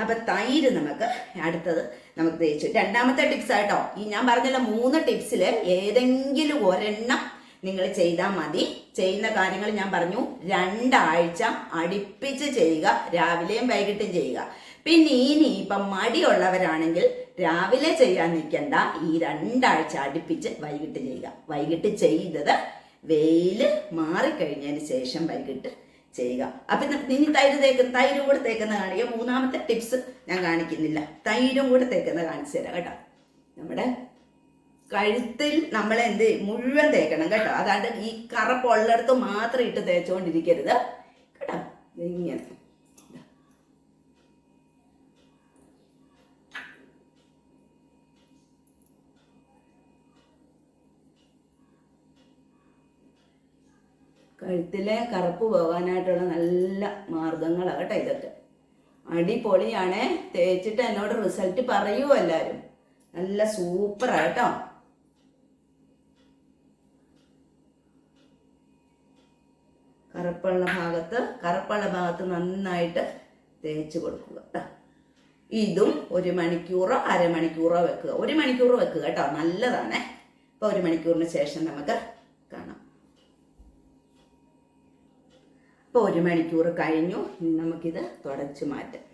അപ്പൊ തൈര് നമുക്ക് അടുത്തത് നമുക്ക് തേച്ചു രണ്ടാമത്തെ ടിപ്സ് ആട്ടോ. ഈ ഞാൻ പറഞ്ഞല്ലോ മൂന്ന് ടിപ്സിൽ ഏതെങ്കിലും ഒരെണ്ണം നിങ്ങൾ ചെയ്താൽ മതി. ചെയ്യുന്ന കാര്യങ്ങൾ ഞാൻ പറഞ്ഞു. രണ്ടാഴ്ച അടുപ്പിച്ച് ചെയ്യുക രാവിലെയും വൈകിട്ടും ചെയ്യുക. പിന്നെ ഇനി ഇപ്പം മടിയുള്ളവരാണെങ്കിൽ രാവിലെ ചെയ്യാൻ നിൽക്കണ്ട. ഈ രണ്ടാഴ്ച അടുപ്പിച്ച് വൈകിട്ട് ചെയ്യുക. വൈകിട്ട് ചെയ്തത് വെയിൽ മാറിക്കഴിഞ്ഞതിന് ശേഷം വൈകിട്ട് ചെയ്യുക. അപ്പൊ ഇനി തൈര് തേക്കുന്ന തൈരും കൂടെ തേക്കുന്ന കാണിക്കുക മൂന്നാമത്തെ ടിപ്സ് ഞാൻ കാണിക്കുന്നില്ല. തൈരും കൂടെ തേക്കുന്ന കാണിച്ചു തരാം കേട്ടോ. നമ്മുടെ കഴുത്തിൽ നമ്മൾ എന്ത് മുഴുവൻ തേക്കണം കേട്ടോ. അതാണ്ട് ഈ കറപ്പുള്ളിടത്ത് മാത്രം ഇട്ട് തേച്ചുകൊണ്ടിരിക്കരുത്. കേട്ടോ? ഇങ്ങനെ കഴുത്തിലെ കറുപ്പ് പോകാനായിട്ടുള്ള നല്ല മാർഗങ്ങളാണ് കേട്ടോ ഇതൊക്കെ. അടിപൊളിയാണേ. തേച്ചിട്ട് എന്നോട് റിസൾട്ട് പറയൂ എല്ലാവരും നല്ല സൂപ്പറാ കേട്ടോ. കറുപ്പുള്ള ഭാഗത്ത് കറുപ്പുള്ള ഭാഗത്ത് നന്നായിട്ട് തേച്ച് കൊടുക്കുക കേട്ടോ. ഇതും ഒരു മണിക്കൂറോ അരമണിക്കൂറോ വെക്കുക. ഒരു മണിക്കൂർ വെക്കുക കേട്ടോ. നല്ലതാണേ. അപ്പോൾ ഒരു മണിക്കൂറിന് ശേഷം നമുക്ക് കാണാം ഇപ്പോൾ ഒരു മണിക്കൂർ കഴിഞ്ഞു. നമുക്കിത് തുടച്ചു മാറ്റാം.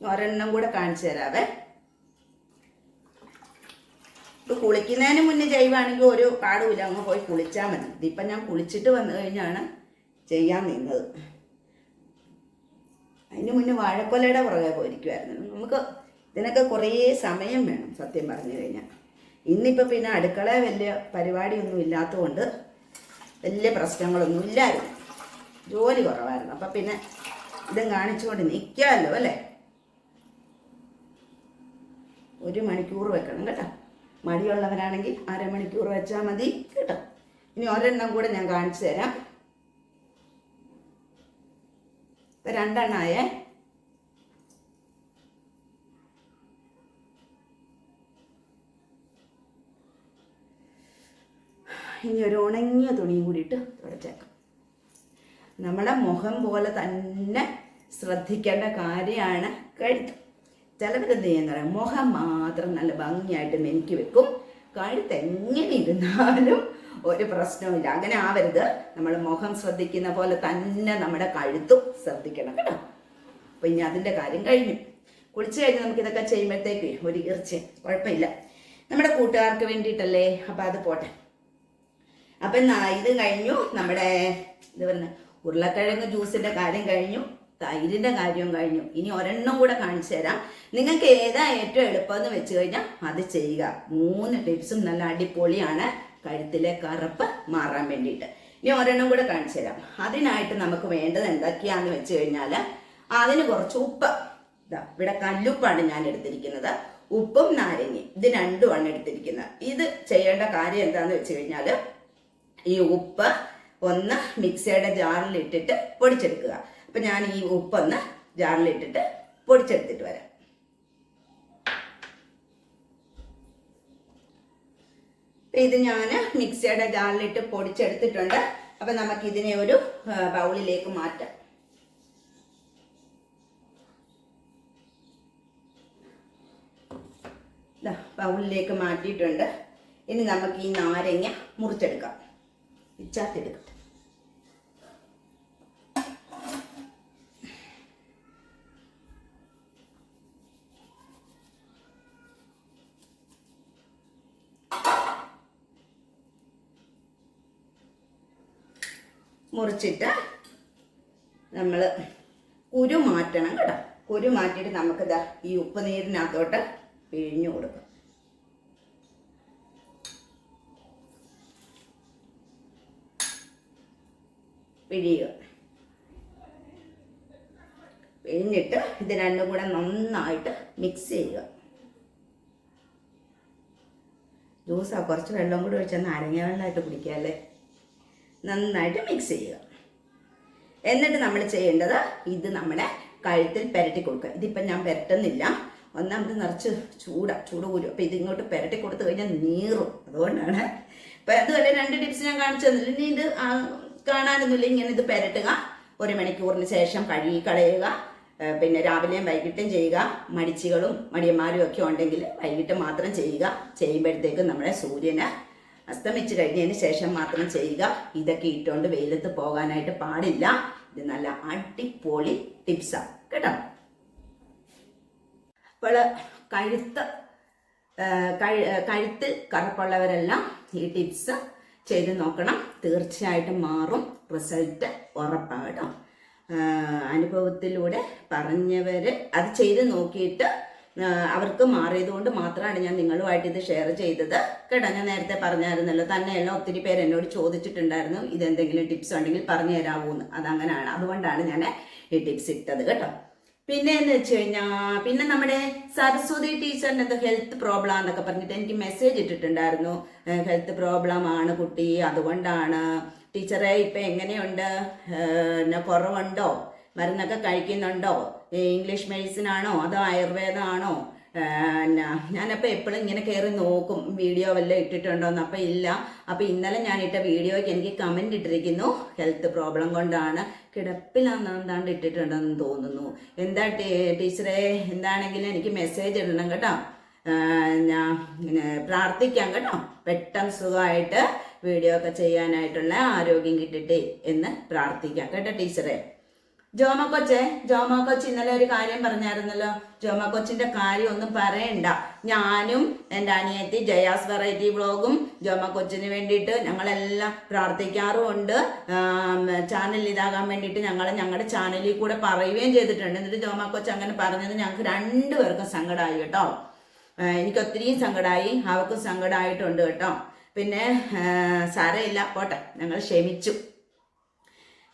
ഒരെണ്ണം കൂടെ കാണിച്ചു തരാവേ. ഇപ്പൊ കുളിക്കുന്നതിന് മുന്നേ ചെയ്യുവാണെങ്കിൽ ഒരു പാടുമില്ല. അങ്ങ് പോയി കുളിച്ചാൽ മതി. ഇതിപ്പം ഞാൻ കുളിച്ചിട്ട് വന്നു കഴിഞ്ഞാണ് ചെയ്യാൻ നിന്നത്. അതിന് മുന്നേ വാഴക്കൊലയുടെ പുറകെ പോയിരിക്കുമായിരുന്നു നമുക്ക് ഇതിനൊക്കെ കുറേ സമയം വേണം സത്യം പറഞ്ഞു കഴിഞ്ഞാൽ. ഇന്നിപ്പോൾ പിന്നെ അടുക്കള വലിയ പരിപാടിയൊന്നും ഇല്ലാത്തതുകൊണ്ട് വലിയ പ്രശ്നങ്ങളൊന്നും ഇല്ലായിരുന്നു. ജോലി കുറവായിരുന്നു. അപ്പം പിന്നെ ഇതും കാണിച്ചുകൊണ്ട് നിൽക്കാമല്ലോ അല്ലേ? ഒരു മണിക്കൂർ വെക്കണം കേട്ടോ. മടിയുള്ളവരാണെങ്കിൽ അരമണിക്കൂർ വെച്ചാൽ മതി കേട്ടോ. ഇനി ഒരെണ്ണം കൂടെ ഞാൻ കാണിച്ചു തരാം. രണ്ടെണ്ണമായേ ഇനി ഒരു ഉണങ്ങിയ തുണിയും കൂടിയിട്ട് തുടച്ചേക്കാം. നമ്മുടെ മുഖം പോലെ തന്നെ ശ്രദ്ധിക്കേണ്ട കാര്യമാണ് കഴുത്ത്. ചിലവരെന്ത് ചെയ്യുന്ന പറയാം മുഖം മാത്രം നല്ല ഭംഗിയായിട്ട് മെനിക്ക് വെക്കും. കഴുത്ത് എങ്ങനെ ഇരുന്നാലും ഒരു പ്രശ്നവുമില്ല. അങ്ങനെ ആവരുത്. നമ്മൾ മുഖം ശ്രദ്ധിക്കുന്ന പോലെ തന്നെ നമ്മുടെ കഴുത്തും ശ്രദ്ധിക്കണം കേട്ടോ. അപ്പം ഇനി അതിന്റെ കാര്യം കഴിഞ്ഞു. കുളിച്ച് കഴിഞ്ഞ് നമുക്ക് ഇതൊക്കെ ചെയ്യുമ്പോഴത്തേക്ക് ഒരു ഈർച്ച കുഴപ്പമില്ല. നമ്മുടെ കൂട്ടുകാർക്ക് വേണ്ടിയിട്ടല്ലേ? അപ്പം അത് പോട്ടെ. അപ്പം ഇത് കഴിഞ്ഞു. നമ്മുടെ ഇത് പറഞ്ഞ ഉരുളക്കിഴങ്ങ് ജ്യൂസിന്റെ കാര്യം കഴിഞ്ഞു. തൈരിന്റെ കാര്യവും കഴിഞ്ഞു. ഇനി ഒരെണ്ണം കൂടെ കാണിച്ചു തരാം. നിങ്ങൾക്ക് ഏതാ ഏറ്റവും എളുപ്പമെന്ന് വെച്ച് കഴിഞ്ഞാൽ അത് ചെയ്യുക. മൂന്ന് ടിപ്സും നല്ല അടിപൊളിയാണ്. കഴുത്തിലെ കറുപ്പ് മാറാൻ വേണ്ടിയിട്ട്. ഇനി ഒരെണ്ണം കൂടെ കാണിച്ചു തരാം. അതിനായിട്ട് നമുക്ക് വേണ്ടത് എന്തൊക്കെയാന്ന് വെച്ച് കഴിഞ്ഞാൽ അതിന് കുറച്ച് ഉപ്പ്. ഇതാ ഇവിടെ കല്ലുപ്പാണ് ഞാൻ എടുത്തിരിക്കുന്നത്. ഉപ്പും നാരങ്ങയും. ഇത് രണ്ടുമാണ് എടുത്തിരിക്കുന്നത്. ഇത് ചെയ്യേണ്ട കാര്യം എന്താണെന്ന് വെച്ച് കഴിഞ്ഞാൽ ഈ ഉപ്പ് ഒന്ന് മിക്സിയുടെ ജാറിലിട്ടിട്ട് പൊടിച്ചെടുക്കുക. അപ്പൊ ഞാൻ ഈ ഉപ്പൊന്ന് ജാറിൽ ഇട്ടിട്ട് പൊടിച്ചെടുത്തിട്ട് വരാം. ഇത് ഞാൻ മിക്സിയുടെ ജാറിലിട്ട് പൊടിച്ചെടുത്തിട്ടുണ്ട്. അപ്പൊ നമുക്ക് ഇതിനെ ഒരു ബൗളിലേക്ക് മാറ്റാം. ബൗളിലേക്ക് മാറ്റിയിട്ടുണ്ട്. ഇനി നമുക്ക് ഈ നാരങ്ങ മുറിച്ചെടുക്കാം. പിച്ചാത്തെടുക്കട്ടെ മുറിച്ചിട്ട് നമ്മൾ കുരു മാറ്റണം കേട്ടോ. കുരു മാറ്റിയിട്ട് നമുക്കിതാ ഈ ഉപ്പ് നീരിനകത്തോട്ട് പിഴിഞ്ഞു കൊടുക്കാം. പിഴിയുക. പിഴിഞ്ഞിട്ട് ഇത് രണ്ടും കൂടെ നന്നായിട്ട് മിക്സ് ചെയ്യുക. ജ്യൂസാ കുറച്ച് വെള്ളം കൂടി ഒഴിച്ചാൽ നാരങ്ങ വെള്ളമായിട്ട് കുടിക്കാമല്ലേ നന്നായിട്ട് മിക്സ് ചെയ്യുക. എന്നിട്ട് നമ്മൾ ചെയ്യേണ്ടത് ഇത് നമ്മുടെ കഴുത്തിൽ പെരട്ടി കൊടുക്കുക. ഇതിപ്പം ഞാൻ പെരട്ടുന്നില്ല. ഒന്നാമത് നിറച്ച് ചൂടാ ചൂട് കൂരും അപ്പം ഇതിങ്ങോട്ട് പെരട്ടി കൊടുത്തു കഴിഞ്ഞാൽ നീറും. അതുകൊണ്ടാണ്. അപ്പം അതുപോലെ രണ്ട് ടിപ്സ് ഞാൻ കാണിച്ചു തന്നില്ല ഇനി ഇത് കാണാനൊന്നുമില്ല. ഇങ്ങനെ ഇത് പെരട്ടുക. ഒരു മണിക്കൂറിന് ശേഷം കഴുകി കളയുക. പിന്നെ രാവിലെയും വൈകിട്ടും ചെയ്യുക. മടിച്ചികളും മടിയന്മാരും ഒക്കെ ഉണ്ടെങ്കിൽ വൈകിട്ട് മാത്രം ചെയ്യുക. ചെയ്യുമ്പോഴത്തേക്കും നമ്മുടെ സൂര്യന് അസ്തമിച്ചു കഴിഞ്ഞതിന് ശേഷം മാത്രം ചെയ്യുക. ഇതൊക്കെ ഇട്ടുകൊണ്ട് വെയിലത്ത് പോകാനായിട്ട് പാടില്ല. ഇത് നല്ല അടിപൊളി ടിപ്സാണ് കേട്ടോ? അപ്പോൾ കഴുത്ത് കഴുത്തിൽ കറുപ്പുള്ളവരെല്ലാം ഈ ടിപ്സ് ചെയ്ത് നോക്കണം. തീർച്ചയായിട്ടും മാറും. റിസൾട്ട് ഉറപ്പാണ് കേട്ടോ അനുഭവത്തിലൂടെ പറഞ്ഞവർ അത് ചെയ്ത് നോക്കിയിട്ട് അവർക്ക് മാറിയത് കൊണ്ട് മാത്രമാണ് ഞാൻ നിങ്ങളുമായിട്ട് ഇത് ഷെയർ ചെയ്തത്. കേട്ടോ ഞാൻ നേരത്തെ പറഞ്ഞായിരുന്നല്ലോ തന്നെയല്ല ഒത്തിരി പേര് എന്നോട് ചോദിച്ചിട്ടുണ്ടായിരുന്നു ഇതെന്തെങ്കിലും ടിപ്സ് ഉണ്ടെങ്കിൽ പറഞ്ഞു തരാമോ എന്ന് അതങ്ങനെയാണ് അതുകൊണ്ടാണ് ഞാൻ ഈ ടിപ്സ് ഇട്ടത്. കേട്ടോ. പിന്നെ എന്ന് വെച്ച് കഴിഞ്ഞാൽ പിന്നെ നമ്മുടെ സരസ്വതി ടീച്ചറിന്റെ എന്തോ ഹെൽത്ത് പ്രോബ്ലം എന്നൊക്കെ പറഞ്ഞിട്ട് എനിക്ക് മെസ്സേജ് ഇട്ടിട്ടുണ്ടായിരുന്നു. ഹെൽത്ത് പ്രോബ്ലം ആണ് കുട്ടി അതുകൊണ്ടാണ്. ടീച്ചറെ ഇപ്പൊ എങ്ങനെയുണ്ട്? പിന്നെ കുറവുണ്ടോ? മരുന്നൊക്കെ കഴിക്കുന്നുണ്ടോ? ഇംഗ്ലീഷ് മെഡിസിൻ ആണോ? അതോ ആയുർവേദമാണോ ഞാനപ്പോൾ എപ്പോഴും ഇങ്ങനെ കയറി നോക്കും വീഡിയോ വല്ലതും ഇട്ടിട്ടുണ്ടോന്ന്. അപ്പോൾ ഇല്ല. അപ്പം ഇന്നലെ ഞാൻ ഇട്ട വീഡിയോയ്ക്ക് എനിക്ക് കമന്റ് ഇട്ടിരിക്കുന്നു. ഹെൽത്ത് പ്രോബ്ലം കൊണ്ടാണ്. കിടപ്പിലാന്ന് എന്താണ്ട് ഇട്ടിട്ടുണ്ടെന്ന് തോന്നുന്നു. എന്താ ടീച്ചറെ? എന്താണെങ്കിലും എനിക്ക് മെസ്സേജ് ഇടണം കേട്ടോ. ഞാൻ പ്രാർത്ഥിക്കാം കേട്ടോ. പെട്ടെന്ന് സുഖമായിട്ട് വീഡിയോ ഒക്കെ ചെയ്യാനായിട്ടുള്ള ആരോഗ്യം കിട്ടിട്ടേ എന്ന് പ്രാർത്ഥിക്കാം കേട്ടോ ടീച്ചറെ. ജോമ കൊച്ചെ ജോമ കൊച്ച് ഇന്നലെ ഒരു കാര്യം പറഞ്ഞായിരുന്നല്ലോ. ജോമ കൊച്ചിന്റെ കാര്യം ഒന്നും പറയണ്ട. ഞാനും എന്റെ അനിയത്തി ജയാസ് വെറൈറ്റി വ്ളോഗും ജോമ കൊച്ചിന് വേണ്ടിയിട്ട് ഞങ്ങളെല്ലാം പ്രാർത്ഥിക്കാറുമുണ്ട്. ചാനൽ ഇതാകാൻ വേണ്ടിയിട്ട് ഞങ്ങൾ ഞങ്ങളുടെ ചാനലിൽ കൂടെ പറയുകയും ചെയ്തിട്ടുണ്ട്. എന്നിട്ട് ജോമ കൊച്ച് അങ്ങനെ പറഞ്ഞത് ഞങ്ങൾക്ക് രണ്ടുപേർക്കും സങ്കടമായി കേട്ടോ. എനിക്ക് ഒത്തിരിയും സങ്കടമായി അവർക്കും സങ്കടമായിട്ടുണ്ട് കേട്ടോ. പിന്നെ സാരമില്ല. പോട്ടെ. ഞങ്ങൾ ക്ഷമിച്ചു.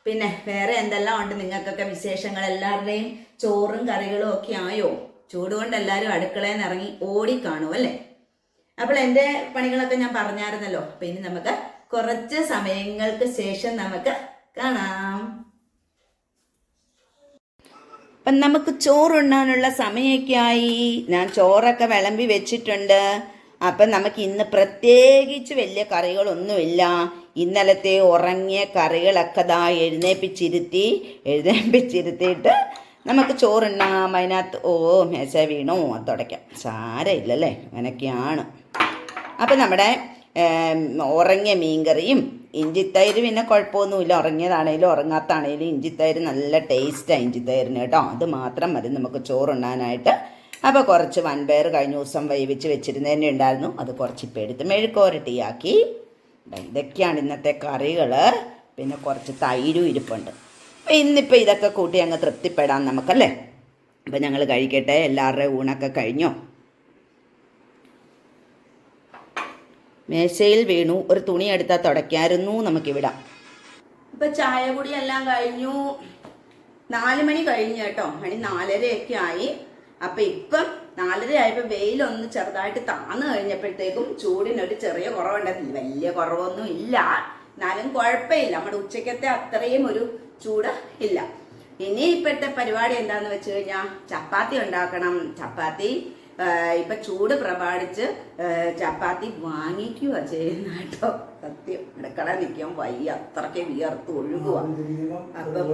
പിന്നെ വേറെ എന്തെല്ലാം ഉണ്ട് നിങ്ങൾക്കൊക്കെ വിശേഷങ്ങൾ എല്ലാവരുടെയും? ചോറും കറികളും ഒക്കെ ആയോ? ചൂടുകൊണ്ട് എല്ലാവരും അടുക്കളയിൽ നിന്ന് ഇറങ്ങി ഓടിക്കാണും അല്ലേ? അപ്പോൾ എന്റെ പണികളൊക്കെ ഞാൻ പറഞ്ഞായിരുന്നല്ലോ. അപ്പം ഇനി നമുക്ക് കുറച്ച് സമയങ്ങൾക്ക് ശേഷം നമുക്ക് കാണാം. അപ്പം നമുക്ക് ചോറുണ്ണാനുള്ള സമയമൊക്കെ ആയി ഞാൻ ചോറൊക്കെ വിളമ്പി വെച്ചിട്ടുണ്ട്. അപ്പം നമുക്ക് ഇന്ന് പ്രത്യേകിച്ച് വലിയ കറികളൊന്നുമില്ല. ഇന്നലത്തെ ഉറങ്ങിയ കറികളൊക്കെ ദാ എഴുന്നേപ്പിച്ചിരുത്തി എഴുന്നേപ്പിച്ചിരുത്തിയിട്ട് നമുക്ക് ചോറുണ്ണാം അതിനകത്ത് ഓ മേശ വീണു തുടയ്ക്കാം. സാരമില്ലല്ലേ അങ്ങനെയൊക്കെയാണ്. അപ്പം നമ്മുടെ ഉറങ്ങിയ മീൻകറിയും ഇഞ്ചിത്തൈര് പിന്നെ കുഴപ്പമൊന്നുമില്ല. ഉറങ്ങിയതാണേലും ഉറങ്ങാത്താണേലും ഇഞ്ചിത്തൈര് നല്ല ടേസ്റ്റാണ് ഇഞ്ചിത്തൈരിന് കേട്ടോ. അത് മാത്രം മതി നമുക്ക് ചോറുണ്ണാനായിട്ട്. അപ്പോൾ കുറച്ച് വൻപയർ കഴിഞ്ഞ ദിവസം വേവിച്ച് വെച്ചിരുന്നതന്നെ ഉണ്ടായിരുന്നു. അത് കുറച്ച് ഇപ്പം എടുത്ത് മെഴുക്കോരട്ടിയാക്കി. ഇതൊക്കെയാണ് ഇന്നത്തെ കറികൾ പിന്നെ കുറച്ച് തൈരും ഇരിപ്പുണ്ട്. അപ്പോൾ ഇന്നിപ്പോൾ ഇതൊക്കെ കൂട്ടി അങ്ങ് തൃപ്തിപ്പെടാം നമുക്കല്ലേ? അപ്പോൾ ഞങ്ങൾ കഴിക്കട്ടെ. എല്ലാവരുടെയും ഊണൊക്കെ കഴിഞ്ഞോ? മേശയിൽ വീണു. ഒരു തുണി എടുത്താൽ തുടയ്ക്കായിരുന്നു. നമുക്കിവിടാം ഇപ്പൊ ചായ കൂടി എല്ലാം കഴിഞ്ഞു. നാല് മണി കഴിഞ്ഞു കേട്ടോ. മണി നാലരയൊക്കെ ആയി. അപ്പൊ ഇപ്പം നാലര ആയപ്പോ വെയിലൊന്ന് ചെറുതായിട്ട് താന്നു കഴിഞ്ഞപ്പോഴത്തേക്കും ചൂടിനൊരു ചെറിയ കുറവുണ്ടായിരുന്നു. വലിയ കുറവൊന്നും ഇല്ല. എന്നാലും കുഴപ്പമില്ല. നമ്മുടെ ഉച്ചക്കത്തെ അത്രയും ഒരു ചൂട് ഇല്ല. ഇനി ഇപ്പോഴത്തെ പരിപാടി എന്താന്ന് വെച്ച് കഴിഞ്ഞാൽ ചപ്പാത്തി ഉണ്ടാക്കണം. ചപ്പാത്തി ഇപ്പം ചൂട് പ്രമാണിച്ച് ചപ്പാത്തി വാങ്ങിക്കുക ചെയ്യുന്ന കേട്ടോ. സത്യം. അടുക്കള നിൽക്കാൻ വയ്യ. അത്രയ്ക്ക് വിയർത്ത് ഒഴുകുക അപ്പം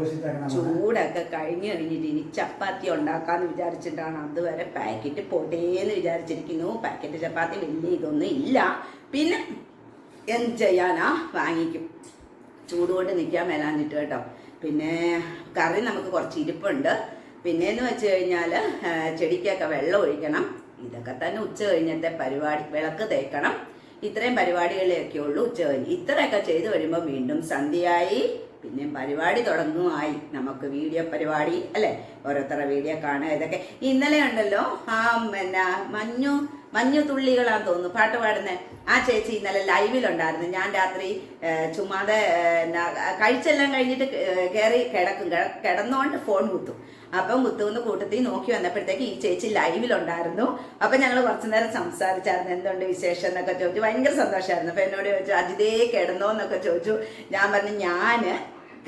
ചൂടൊക്കെ കഴിഞ്ഞ് കഴിഞ്ഞിട്ട് ഇനി ചപ്പാത്തി ഉണ്ടാക്കാന്ന് വിചാരിച്ചിട്ടാണ് അതുവരെ പാക്കറ്റ് പൊടേന്ന് വിചാരിച്ചിരിക്കുന്നു. പാക്കറ്റ് ചപ്പാത്തി വലിയ ഇതൊന്നും ഇല്ല. പിന്നെ എന്ത് ചെയ്യാനാ? വാങ്ങിക്കും. ചൂടുകൊണ്ട് നിൽക്കാൻ മേലാഞ്ഞിട്ട് കേട്ടോ. പിന്നെ കറി നമുക്ക് കുറച്ച് ഇരിപ്പുണ്ട്. പിന്നെന്ന് വെച്ച് കഴിഞ്ഞാൽ ചെടിക്കൊക്കെ വെള്ളം ഒഴിക്കണം. ഇതൊക്കെ തന്നെ ഉച്ച കഴിഞ്ഞത്തെ പരിപാടി. വിളക്ക് തേക്കണം. ഇത്രയും പരിപാടികളെയൊക്കെ ഉള്ളൂ. ഉച്ച കഴിഞ്ഞ് ഇത്രയൊക്കെ ചെയ്തു കഴിയുമ്പോൾ വീണ്ടും സന്ധ്യയായി. പിന്നെ പരിപാടി തുടങ്ങുമായി നമുക്ക് വീഡിയോ പരിപാടി അല്ലേ? ഓരോരുത്തരുടെ വീഡിയോ കാണുക ഇതൊക്കെ. ഇന്നലെ ഉണ്ടല്ലോ ആ പിന്നെ മഞ്ഞു മഞ്ഞു തുള്ളികളാന്ന് തോന്നുന്നു. പാട്ട് പാടുന്ന. ആ ചേച്ചി ഇന്നലെ ലൈവിലുണ്ടായിരുന്നു. ഞാൻ രാത്രി ചുമ്മാതെ കഴിച്ചെല്ലാം കഴിഞ്ഞിട്ട് കയറി കിടക്കും. കിടന്നുകൊണ്ട് ഫോൺ കുത്തും. അപ്പം കുത്തുന്ന കൂട്ടത്തിൽ നോക്കി വന്നപ്പോഴത്തേക്ക് ഈ ചേച്ചി ലൈവിലുണ്ടായിരുന്നു. അപ്പം ഞങ്ങൾ കുറച്ചു നേരം സംസാരിച്ചായിരുന്നു. എന്തുണ്ട് വിശേഷം എന്നൊക്കെ ചോദിച്ചു. ഭയങ്കര സന്തോഷമായിരുന്നു അപ്പം എന്നോട് ചോദിച്ചു അജിതേ കിടന്നോ എന്നൊക്കെ ചോദിച്ചു. ഞാൻ പറഞ്ഞു ഞാൻ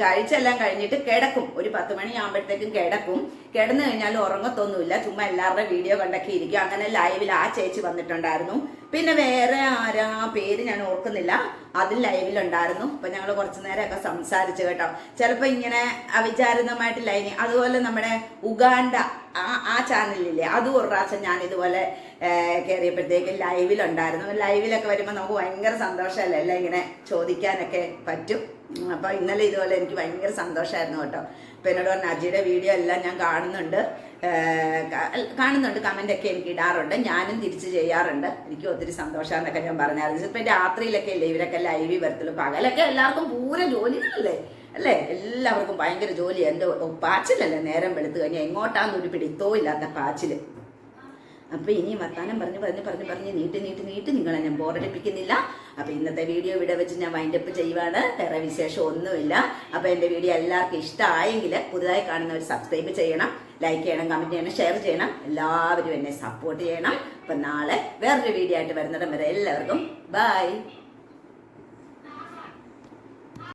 കഴിച്ചെല്ലാം കഴിഞ്ഞിട്ട് കിടക്കും. ഒരു പത്ത് മണിയാകുമ്പോഴത്തേക്കും കിടക്കും. കിടന്നു കഴിഞ്ഞാൽ ഉറങ്ങത്തൊന്നുമില്ല. ചുമ്മാ എല്ലാവരുടെ വീഡിയോ കണ്ടൊക്കെ ഇരിക്കും. അങ്ങനെ ലൈവിൽ ആ ചേച്ചി വന്നിട്ടുണ്ടായിരുന്നു. പിന്നെ വേറെ ആരാ? പേര് ഞാൻ ഓർക്കുന്നില്ല. അതിൽ ലൈവിലുണ്ടായിരുന്നു. അപ്പൊ ഞങ്ങൾ കുറച്ചു നേരമൊക്കെ സംസാരിച്ചു കേട്ടോ. ചിലപ്പോ ഇങ്ങനെ അവിചാരിതമായിട്ട് ലൈനി അതുപോലെ നമ്മുടെ ഉഗാണ്ട ആ ആ ചാനലില്ലേ? അതും ഒരു പ്രാവശ്യം ഞാൻ ഇതുപോലെ കയറിയപ്പോഴത്തേക്ക് ലൈവിലുണ്ടായിരുന്നു. ലൈവിലൊക്കെ വരുമ്പോൾ നമുക്ക് ഭയങ്കര സന്തോഷമല്ലേ? എല്ലാം ഇങ്ങനെ ചോദിക്കാനൊക്കെ പറ്റും. ഉം, അപ്പൊ ഇന്നലെ ഇതുപോലെ എനിക്ക് ഭയങ്കര സന്തോഷമായിരുന്നു കേട്ടോ. അപ്പൊ എന്നോട് പറഞ്ഞ അജിയുടെ വീഡിയോ എല്ലാം ഞാൻ കാണുന്നുണ്ട്. കാണുന്നുണ്ട് കമന്റ് ഒക്കെ എനിക്ക് ഇടാറുണ്ട്. ഞാനും തിരിച്ച് ചെയ്യാറുണ്ട്. എനിക്ക് ഒത്തിരി സന്തോഷമാണെന്നൊക്കെ ഞാൻ പറഞ്ഞായിരുന്നു. ഇപ്പൊ രാത്രിയിലൊക്കെ അല്ലേ ഇവരൊക്കെ ലൈവിൽ വരത്തുള്ളൂ. പകലൊക്കെ എല്ലാവർക്കും പൂര ജോലികളല്ലേ? അല്ലേ? എല്ലാവർക്കും ഭയങ്കര ജോലിയാണ് എന്റെ പാച്ചിലല്ലേ നേരം വെളുത്തു കഴിഞ്ഞാൽ ഒരു പിടിത്തോ ഇല്ലാത്ത പാച്ചിൽ. അപ്പൊ ഇനി വർത്താനം പറഞ്ഞ് പറഞ്ഞ് പറഞ്ഞ് പറഞ്ഞ് നീട്ടി നീട്ടി നീട്ടി നിങ്ങളെ ഞാൻ ബോറടിപ്പിക്കുന്നില്ല. അപ്പൊ ഇന്നത്തെ വീഡിയോ ഇവിടെ വെച്ച് ഞാൻ വൈൻഡപ്പ് ചെയ്യുവാണ്. വേറെ വിശേഷം ഒന്നുമില്ല. അപ്പൊ എന്റെ വീഡിയോ എല്ലാവർക്കും ഇഷ്ടമായെങ്കിൽ പുതുതായി കാണുന്നവർ സബ്സ്ക്രൈബ് ചെയ്യണം ലൈക്ക് ചെയ്യണം കമന്റ് ചെയ്യണം ഷെയർ ചെയ്യണം. എല്ലാവരും എന്നെ സപ്പോർട്ട് ചെയ്യണം. അപ്പൊ നാളെ വേറൊരു വീഡിയോ ആയിട്ട് വരുന്നിടം വരെ എല്ലാവർക്കും ബൈ